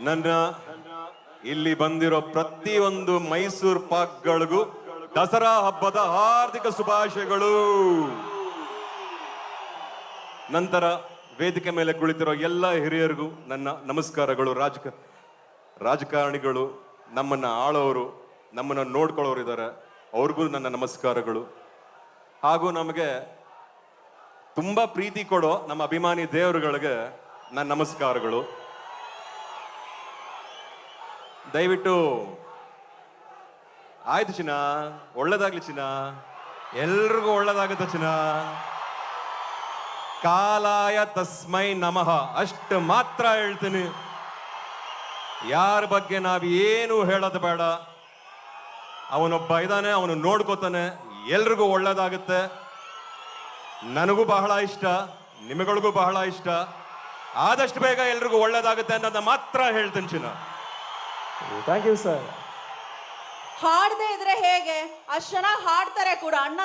ನನ್ನ, ಇಲ್ಲಿ ಬಂದಿರೋ ಪ್ರತಿಯೊಂದು ಮೈಸೂರು ಪಾಕ್ಗಳಿಗೂ ದಸರಾ ಹಬ್ಬದ ಹಾರ್ದಿಕ ಶುಭಾಶಯಗಳು. ನಂತರ ವೇದಿಕೆ ಮೇಲೆ ಕುಳಿತಿರೋ ಎಲ್ಲ ಹಿರಿಯರಿಗೂ ನನ್ನ ನಮಸ್ಕಾರಗಳು. ರಾಜಕ, ರಾಜಕಾರಣಿಗಳು ನಮ್ಮನ್ನ ಆಳೋರು, ನಮ್ಮನ್ನ ನೋಡ್ಕೊಳ್ಳೋರು ಇದ್ದಾರೆ. ಅವ್ರಿಗೂ ನನ್ನ ನಮಸ್ಕಾರಗಳು. ಹಾಗೂ ನಮಗೆ ತುಂಬಾ ಪ್ರೀತಿ ಕೊಡೋ ನಮ್ಮ ಅಭಿಮಾನಿ ದೇವರುಗಳಿಗೆ ನನ್ನ ನಮಸ್ಕಾರಗಳು. ದಯವಿಟ್ಟು. ಆಯ್ತು ಚಿನ್ನ, ಒಳ್ಳೇದಾಗ್ಲಿ ಚಿನ್ನ. ಎಲ್ರಿಗೂ ಒಳ್ಳೇದಾಗುತ್ತೆ ಚಿನ್ನ. ಕಾಲಾಯ ತಸ್ಮೈ ನಮಃ. ಅಷ್ಟು ಮಾತ್ರ ಹೇಳ್ತೀನಿ. ಯಾರ ಬಗ್ಗೆ ನಾವು ಏನು ಹೇಳೋದು ಬೇಡ. ಅವನೊಬ್ಬ ಇದ್ದಾನೆ, ಅವನು ನೋಡ್ಕೋತಾನೆ. ಎಲ್ರಿಗೂ ಒಳ್ಳೇದಾಗುತ್ತೆ. ನನಗೂ ಬಹಳ ಇಷ್ಟ ನಿಮಗಳಿಗೂ ಬಹಳ ಇಷ್ಟ. ಆದಷ್ಟು ಬೇಗ ಎಲ್ರಿಗೂ ಒಳ್ಳೇದಾಗುತ್ತೆ ಅನ್ನೋದನ್ನ ಮಾತ್ರ ಹೇಳ್ತೀನಿ ಚಿನ್ನ. ಥ್ಯಾಂಕ್ ಯು ಸರ್ ಹಾಡದೆ ಇದ್ರೆ ಹೇಗೆ? ಅಷ್ಟ್ ಜನ ಹಾಡ್ತಾರೆ ಕೂಡ. ಅಣ್ಣ